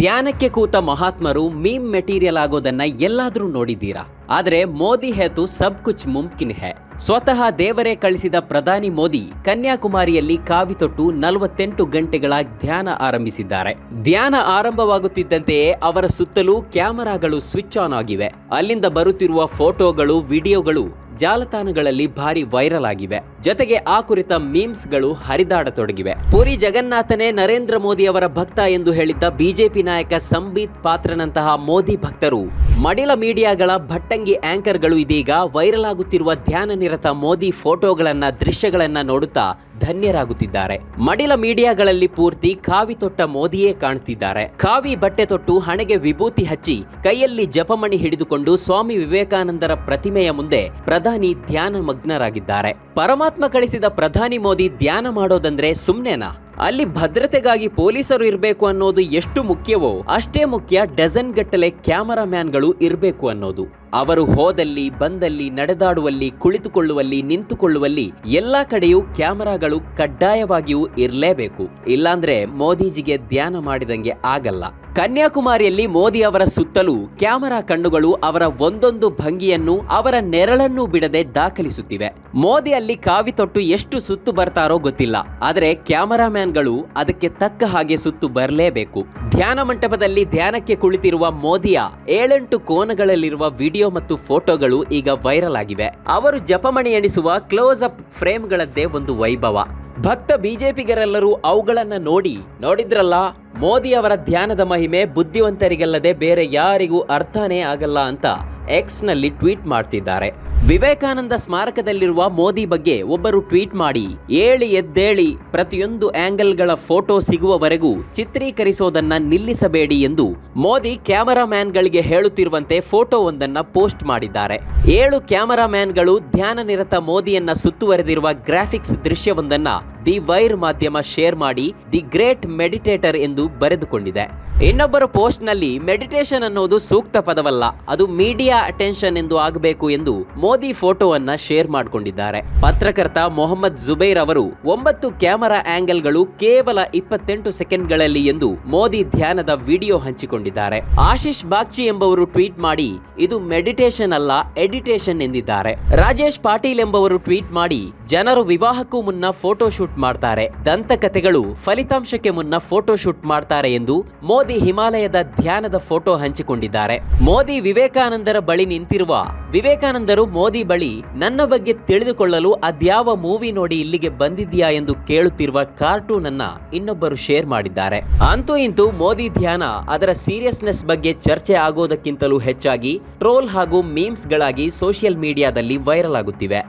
ಧ್ಯಾನಕ್ಕೆ ಕೂತ ಮಹಾತ್ಮರು ಮೀಮ್ ಮೆಟೀರಿಯಲ್ ಆಗೋದನ್ನ ಎಲ್ಲಾದ್ರೂ ನೋಡಿದ್ದೀರಾ? ಆದರೆ ಮೋದಿ ಹೇತು ಸಬ್ ಕುಚ್ ಮುಮ್ಕಿನ್ ಹೇ. ಸ್ವತಃ ದೇವರೇ ಕಳಿಸಿದ ಪ್ರಧಾನಿ ಮೋದಿ ಕನ್ಯಾಕುಮಾರಿಯಲ್ಲಿ ಕಾವಿ ತೊಟ್ಟು ನಲವತ್ತೆಂಟು ಗಂಟೆಗಳ ಧ್ಯಾನ ಆರಂಭಿಸಿದ್ದಾರೆ. ಧ್ಯಾನ ಆರಂಭವಾಗುತ್ತಿದ್ದಂತೆಯೇ ಅವರ ಸುತ್ತಲೂ ಕ್ಯಾಮರಾಗಳು ಸ್ವಿಚ್ ಆನ್ ಆಗಿವೆ. ಅಲ್ಲಿಂದ ಬರುತ್ತಿರುವ ಫೋಟೋಗಳು, ವಿಡಿಯೋಗಳು ಜಾಲತಾಣಗಳಲ್ಲಿ ಭಾರಿ ವೈರಲ್ ಆಗಿವೆ. ಜೊತೆಗೆ ಆ ಕುರಿತ ಮೀಮ್ಸ್ಗಳು ಹರಿದಾಡತೊಡಗಿವೆ. ಪುರಿ ಜಗನ್ನಾಥನೇ ನರೇಂದ್ರ ಮೋದಿ ಅವರ ಭಕ್ತ ಎಂದು ಹೇಳಿದ್ದ ಬಿಜೆಪಿ ನಾಯಕ ಸಂಬೀತ್ ಪಾತ್ರನಂತಹ ಮೋದಿ ಭಕ್ತರು. ಮಡಿಲ ಮೀಡಿಯಾಗಳ ಭಟ್ಟಂಗಿ ಆಂಕರ್ಗಳು ಇದೀಗ ವೈರಲ್ ಆಗುತ್ತಿರುವ ಧ್ಯಾನ ನಿರತ ಮೋದಿ ಫೋಟೋಗಳನ್ನ, ದೃಶ್ಯಗಳನ್ನ ನೋಡುತ್ತಾ ಧನ್ಯರಾಗುತ್ತಿದ್ದಾರೆ. ಮಡಿಲ ಮೀಡಿಯಾಗಳಲ್ಲಿ ಪೂರ್ತಿ ಕಾವಿ ತೊಟ್ಟ ಮೋದಿಯೇ ಕಾಣುತ್ತಿದ್ದಾರೆ ಕಾವಿ ಬಟ್ಟೆ ತೊಟ್ಟು ಹಣೆಗೆ ವಿಭೂತಿ ಹಚ್ಚಿ ಕೈಯಲ್ಲಿ ಜಪಮಣಿ ಹಿಡಿದುಕೊಂಡು ಸ್ವಾಮಿ ವಿವೇಕಾನಂದರ ಪ್ರತಿಮೆಯ ಮುಂದೆ ಪ್ರಧಾನಿ ಧ್ಯಾನ ಮಗ್ನರಾಗಿದ್ದಾರೆ. ಪರಮಾತ್ಮ ಕಳಿಸಿದ ಪ್ರಧಾನಿ ಮೋದಿ ಧ್ಯಾನ ಮಾಡೋದಂದ್ರೆ ಸುಮ್ನೆನಾ? ಅಲ್ಲಿ ಭದ್ರತೆಗಾಗಿ ಪೊಲೀಸರು ಇರಬೇಕು ಅನ್ನೋದು ಎಷ್ಟು ಮುಖ್ಯವೋ ಅಷ್ಟೇ ಮುಖ್ಯ ಡಜನ್ ಗಟ್ಟಲೆ ಕ್ಯಾಮರಾಮ್ಯಾನ್ಗಳು ಇರಬೇಕು ಅನ್ನೋದು. ಅವರು ಹೋದಲ್ಲಿ, ಬಂದಲ್ಲಿ, ನಡೆದಾಡುವಲ್ಲಿ, ಕುಳಿತುಕೊಳ್ಳುವಲ್ಲಿ, ನಿಂತುಕೊಳ್ಳುವಲ್ಲಿ ಎಲ್ಲಾ ಕಡೆಯೂ ಕ್ಯಾಮರಾಗಳು ಕಡ್ಡಾಯವಾಗಿಯೂ ಇರಲೇಬೇಕು. ಇಲ್ಲಾಂದ್ರೆ ಮೋದಿಜಿಗೆ ಧ್ಯಾನ ಮಾಡಿದಂಗೆ ಆಗಲ್ಲ. ಕನ್ಯಾಕುಮಾರಿಯಲ್ಲಿ ಮೋದಿ ಅವರ ಸುತ್ತಲೂ ಕ್ಯಾಮರಾ ಕಣ್ಣುಗಳು ಅವರ ಒಂದೊಂದು ಭಂಗಿಯನ್ನು, ಅವರ ನೆರಳನ್ನು ಬಿಡದೆ ದಾಖಲಿಸುತ್ತಿವೆ. ಮೋದಿ ಅಲ್ಲಿ ಕಾವಿ ತೊಟ್ಟು ಎಷ್ಟು ಸುತ್ತು ಬರ್ತಾರೋ ಗೊತ್ತಿಲ್ಲ. ಆದರೆ ಕ್ಯಾಮರಾಮ್ಯಾನ್ಗಳು ಅದಕ್ಕೆ ತಕ್ಕ ಹಾಗೆ ಸುತ್ತು ಬರಲೇಬೇಕು. ಧ್ಯಾನ ಮಂಟಪದಲ್ಲಿ ಧ್ಯಾನಕ್ಕೆ ಕುಳಿತಿರುವ ಮೋದಿಯ ಏಳೆಂಟು ಕೋನಗಳಲ್ಲಿರುವ ವಿಡಿಯೋ ಮತ್ತು ಫೋಟೋಗಳು ಈಗ ವೈರಲ್ ಆಗಿವೆ. ಅವರು ಜಪಮಣಿ ಎಣಿಸುವ ಕ್ಲೋಸ್ ಅಪ್ ಫ್ರೇಮ್ಗಳದ್ದೇ ಒಂದು ವೈಭವ. ಭಕ್ತ ಬಿಜೆಪಿಗರೆಲ್ಲರೂ ಅವುಗಳನ್ನ ನೋಡಿ, ನೋಡಿದ್ರಲ್ಲ ಮೋದಿ ಅವರ ಧ್ಯಾನದ ಮಹಿಮೆ ಬುದ್ಧಿವಂತರಿಗಲ್ಲದೆ ಬೇರೆ ಯಾರಿಗೂ ಅರ್ಥನೇ ಆಗಲ್ಲ ಅಂತ. ಎಕ್ಸ್ನಲ್ಲಿ ಟ್ವೀಟ್ ಮಾಡ್ತಿದ್ದಾರೆ. ವಿವೇಕಾನಂದ ಸ್ಮಾರಕದಲ್ಲಿರುವ ಮೋದಿ ಬಗ್ಗೆ ಒಬ್ಬರು ಟ್ವೀಟ್ ಮಾಡಿ, ಏಳಿ ಎದ್ದೇಳಿ, ಪ್ರತಿಯೊಂದು ಆಂಗಲ್ಗಳ ಫೋಟೋ ಸಿಗುವವರೆಗೂ ಚಿತ್ರೀಕರಿಸೋದನ್ನ ನಿಲ್ಲಿಸಬೇಡಿ ಎಂದು ಮೋದಿ ಕ್ಯಾಮರಾಮ್ಯಾನ್ಗಳಿಗೆ ಹೇಳುತ್ತಿರುವಂತೆ ಫೋಟೋವೊಂದನ್ನ ಪೋಸ್ಟ್ ಮಾಡಿದ್ದಾರೆ. ಏಳು ಕ್ಯಾಮರಾಮ್ಯಾನ್ಗಳು ಧ್ಯಾನ ನಿರತ ಮೋದಿಯನ್ನ ಸುತ್ತುವರೆದಿರುವ ಗ್ರಾಫಿಕ್ಸ್ ದೃಶ್ಯವೊಂದನ್ನ ದಿ ವೈರ್ ಮಾಧ್ಯಮ ಶೇರ್ ಮಾಡಿ, ದಿ ಗ್ರೇಟ್ ಮೆಡಿಟೇಟರ್ ಎಂದು ಬರೆದುಕೊಂಡಿದೆ. ಇನ್ನೊಬ್ಬರ ಪೋಸ್ಟ್ನಲ್ಲಿ ಮೆಡಿಟೇಷನ್ ಅನ್ನೋದು ಸೂಕ್ತ ಪದವಲ್ಲ, ಅದು ಮೀಡಿಯಾ ಅಟೆನ್ಷನ್ ಎಂದು ಆಗಬೇಕು ಎಂದು ಮೋದಿ ಫೋಟೋವನ್ನ ಶೇರ್ ಮಾಡಿಕೊಂಡಿದ್ದಾರೆ. ಪತ್ರಕರ್ತ ಮೊಹಮ್ಮದ್ ಜುಬೈರ್ ಅವರು ಒಂಬತ್ತು ಕ್ಯಾಮರಾ ಆಂಗಲ್ಗಳು ಕೇವಲ ಇಪ್ಪತ್ತೆಂಟು ಸೆಕೆಂಡ್ಗಳಲ್ಲಿ ಎಂದು ಮೋದಿ ಧ್ಯಾನದ ವಿಡಿಯೋ ಹಂಚಿಕೊಂಡಿದ್ದಾರೆ. ಆಶಿಶ್ ಬಾಗ್ಚಿ ಎಂಬವರು ಟ್ವೀಟ್ ಮಾಡಿ, ಇದು ಮೆಡಿಟೇಷನ್ ಅಲ್ಲ, ಎಡಿಟೇಷನ್ ಎಂದಿದ್ದಾರೆ. ರಾಜೇಶ್ ಪಾಟೀಲ್ ಎಂಬವರು ಟ್ವೀಟ್ ಮಾಡಿ, ಜನರು ವಿವಾಹಕ್ಕೂ ಮುನ್ನ ಫೋಟೋ ಶೂಟ್ ಮಾಡ್ತಾರೆ. ದಂತಕಥೆಗಳು ಫಲಿತಾಂಶಕ್ಕೆ ಮುನ್ನ ಫೋಟೋ ಶೂಟ್ ಮಾಡ್ತಾರೆ ಎಂದು ಮೋದಿ ಹಿಮಾಲಯದ ಧ್ಯಾನದ ಫೋಟೋ ಹಂಚಿಕೊಂಡಿದ್ದಾರೆ. ಮೋದಿ ವಿವೇಕಾನಂದರ ಬಳಿ ನಿಂತಿರುವ ವಿವೇಕಾನಂದರು ಮೋದಿ ಬಳಿ ನನ್ನ ಬಗ್ಗೆ ತಿಳಿದುಕೊಳ್ಳಲು ಅದ್ಯಾವ ಮೂವಿ ನೋಡಿ ಇಲ್ಲಿಗೆ ಬಂದಿದ್ಯಾ ಎಂದು ಕೇಳುತ್ತಿರುವ ಕಾರ್ಟೂನ್ ಅನ್ನ ಇನ್ನೊಬ್ಬರು ಶೇರ್ ಮಾಡಿದ್ದಾರೆ. ಅಂತೂ ಇಂತೂ ಮೋದಿ ಧ್ಯಾನ ಅದರ ಸೀರಿಯಸ್ನೆಸ್ ಬಗ್ಗೆ ಚರ್ಚೆ ಆಗೋದಕ್ಕಿಂತಲೂ ಹೆಚ್ಚಾಗಿ ಟ್ರೋಲ್ ಹಾಗೂ ಮೀಮ್ಸ್ಗಳಾಗಿ ಸೋಷಿಯಲ್ ಮೀಡಿಯಾದಲ್ಲಿ ವೈರಲ್ ಆಗುತ್ತಿವೆ.